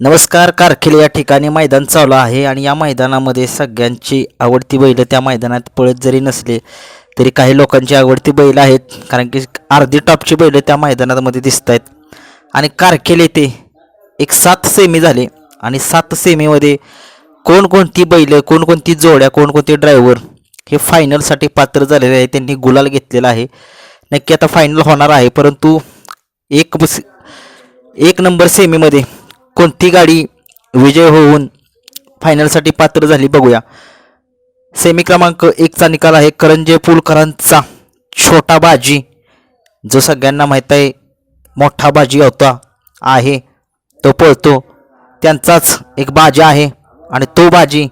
नमस्कार कारखेल या ठिकाणी मैदान चालू आहे आणि या मैदानामध्ये सगळ्यांची आवडती बैलं त्या मैदानात पळत जरी नसले तरी काही लोकांची आवडती बैल आहेत. कारण की अर्धी टॉपची बैलं त्या मैदानामध्ये दिसत आहेत आणि कारखेल येथे एक सात सेमी झाले आणि सात सेमीमध्ये कोणकोणती बैलं कोणकोणती जोड्या कोणकोणते ड्रायव्हर हे फायनलसाठी पात्र झालेले आहे त्यांनी गुलाल घेतलेला आहे. नक्की आता फायनल होणार आहे परंतु एक बस एक नंबर सेमीमध्ये कोणती गाडी विजय होऊन फायनलसाठी पात्र झाली बघूया. सेमी क्रमांक एकचा निकाल आहे करंजे पुलकरांचा. छोटा बाजी जो सगळ्यांना माहीत आहे मोठा बाजी होता आहे तो पळतो. त्यांचाच एक बाजी आहे आणि तो बाजी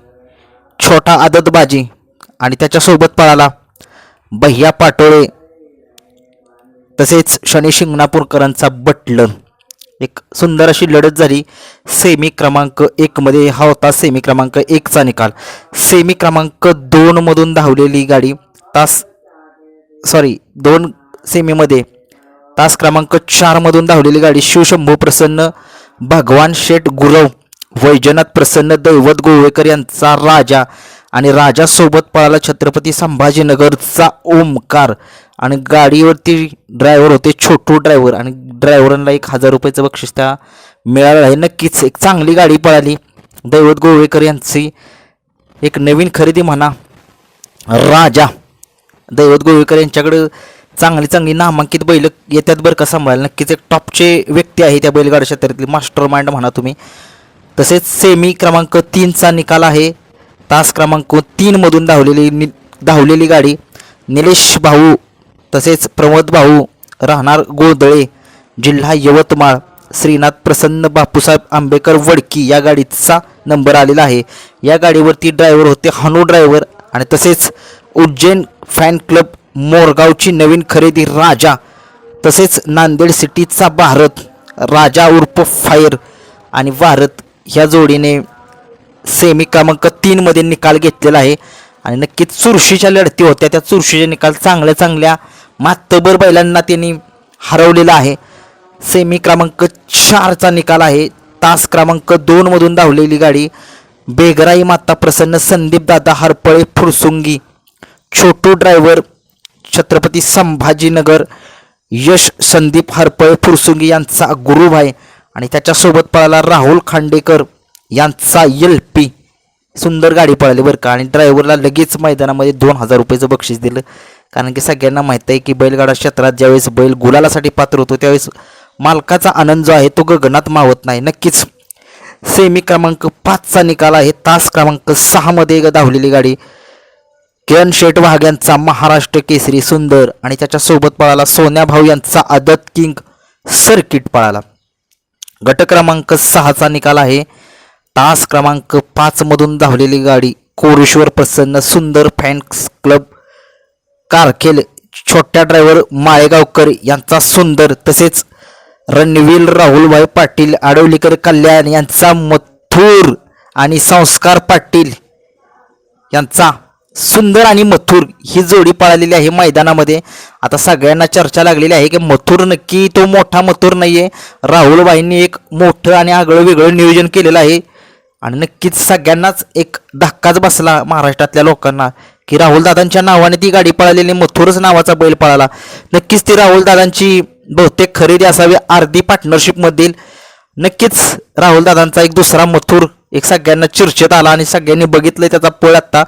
छोटा आदत बाजी आणि त्याच्यासोबत पळाला भैया पाटोळे. तसेच शनी शिंगणापूरकरांचा बटलर. एक सुंदर अशी लढत झाली. सेमी क्रमांक एकमध्ये हा होता सेमी क्रमांक एकचा निकाल. सेमी क्रमांक दोनमधून धावलेली गाडी तास सॉरी दोन सेमीमध्ये तास क्रमांक चारमधून धावलेली गाडी शिवशंभू प्रसन्न भगवान शेठ गुरव वैजनाथ प्रसन्न दैवत गोवेकर यांचा राजा आणि राजासोबत पळाला छत्रपती संभाजीनगरचा ओमकार. आणि गाडीवरती ड्रायव्हर होते छोटू ड्रायव्हर आणि ड्रायव्हरांना एक हजार रुपयाचं बक्षीस त्या मिळालं आहे. नक्कीच एक चांगली गाडी पळाली. दैवत गोवेकर यांची एक नवीन खरेदी म्हणा. राजा. दैवत गोवेकर यांच्याकडं चांगली चांगली नामांकित बैल येतात बरं का सांभाळायला. नक्कीच एक टॉपचे व्यक्ती आहे त्या बैलगाडा क्षेत्रातली. मास्टर माइंड म्हणा तुम्ही. तसेच सेमी क्रमांक तीनचा निकाल आहे. तास क्रमांक तीनमधून धावलेली नि धावलेली गाडी. निलेश भाऊ तसेच प्रमोद भाऊ राहणार गोदळे जिल्हा यवतमाळ श्रीनाथ प्रसन्न बापूसाहेब आंबेकर वडकी या गाडीचा नंबर आलेला आहे. या गाडीवरती ड्रायव्हर होते हनू ड्रायव्हर आणि तसेच उज्जैन फॅन क्लब मोरगावची नवीन खरेदी राजा तसेच नांदेड सिटीचा भारत राजा उर्फ फायर आणि भारत ह्या जोडीने सेमी क्रमांक तीनमध्ये निकाल घेतलेला आहे. आणि नक्कीच चुरशीच्या लढती होत्या. त्या चुरशीचे निकाल चांगल्या चांगल्या मातबर बैलांना त्यांनी हरवलेलं आहे. सेमी क्रमांक चारचा निकाल आहे. तास क्रमांक दोनमधून धावलेली गाडी बेगराई माता प्रसन्न संदीप दादा हरपळे फुरसुंगी. छोटू ड्रायव्हर छत्रपती संभाजीनगर यश संदीप हरपळे फुरसुंगी यांचा गुरुभाई आणि त्याच्यासोबत पळाला राहुल खांडेकर यांचा एल पी सुंदर गाडी पळाली बरं का? आणि ड्रायव्हरला लगेच मैदानामध्ये दोन हजार रुपयाचं बक्षीस दिलं. कारण की सगळ्यांना माहीत आहे की बैलगाडा क्षेत्रात ज्यावेळेस बैल गुलालासाठी पात्र होतो त्यावेळेस मालकाचा आनंद जो आहे तो गगनात मावत नाही. नक्कीच सेमी क्रमांक पाचचा निकाल आहे. तास क्रमांक सहामध्ये धावलेली गाडी. किरण शेठ वाघ यांचा महाराष्ट्र केसरी सुंदर आणि त्याच्यासोबत पळाला सोन्या भाऊ यांचा आदत किंग सर्किट पळाला. गट क्रमांक सहाचा निकाल आहे. तास क्रमांक पाचमधून धावलेली गाडी कोरेश्वर प्रसन्न सुंदर फॅन्स क्लब कारखेल छोट्या ड्रायव्हर माळेगावकर यांचा सुंदर तसेच रणवीर राहुलभाई पाटील आडवलीकर कल्याण यांचा मथुर आणि संस्कार पाटील यांचा सुंदर आणि मथुर ही जोडी पळालेली आहे मैदानामध्ये. आता सगळ्यांना चर्चा लागलेली आहे की मथुर नक्की तो मोठा मथुर नाही आहे राहुलबाईंनी एक मोठं आणि आगळं वेगळं नियोजन केलेलं आहे. आणि नक्कीच सगळ्यांनाच एक धक्काच बसला महाराष्ट्रातल्या लोकांना. की राहुलदादांच्या नावाने ती गाडी पळालेली मथुरच नावाचा बैल पळाला. नक्कीच ती राहुलदादांची बहुतेक खरेदी असावी अर्धी पार्टनरशिपमधील नक्कीच राहुलदादांचा एक दुसरा मथुर एक सगळ्यांना चर्चेत आला आणि सगळ्यांनी बघितलं त्याचा पळ आत्ता.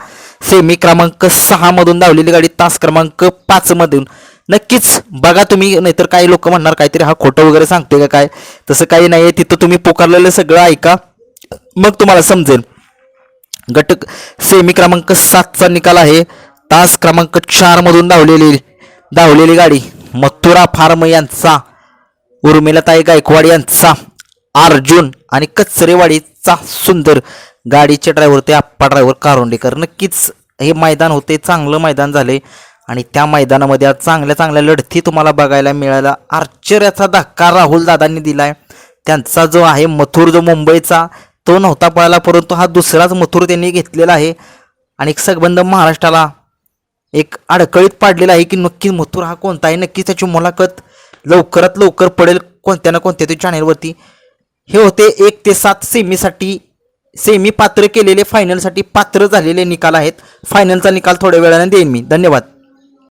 सेमी क्रमांक सहामधून धावलेली गाडी तास क्रमांक पाचमधून नक्कीच बघा तुम्ही नाहीतर काही लोक म्हणणार काहीतरी हा खोटं वगैरे सांगतोय का काय? तसं काही नाही आहे तिथं तुम्ही पुकारलेलं सगळं ऐका. मग तुम्हाला समजेल. गट सेमी क्रमांक सातचा निकाल आहे. तास क्रमांक चारमधून धावलेली धावलेली गाडी मथुरा फार्म यांचा उर्मिलाताई गायकवाड यांचा अर्जुन आणि कचरेवाडीचा सुंदर गाडीचे ड्रायव्हर ते आप्पा ड्रायव्हर कारोंडेकर. नक्कीच हे मैदान होते चांगलं मैदान झाले आणि त्या मैदानामध्ये आज चांगल्या चांगल्या लढती तुम्हाला बघायला मिळाल्या. आश्चर्याचा धक्का राहुल दादांनी दिला आहे त्यांचा जो आहे मथुर जो मुंबईचा तो नव्हता पळाला परंतु हा दुसराच मथुर त्यांनी घेतलेला आहे. आणि एक महाराष्ट्राला एक अडकळीत पाडलेला आहे की नक्की मथुर हा कोणता आहे नक्कीच त्याची मुलाखत लवकरात लवकर पडेल कोणत्या ना कोणत्या ते चॅनेलवरती हे होते एक ते सात सेमीसाठी सेमी पात्र केलेले फायनलसाठी पात्र झालेले निकाल आहेत. फायनलचा निकाल थोड्या वेळाने देईन मी. धन्यवाद.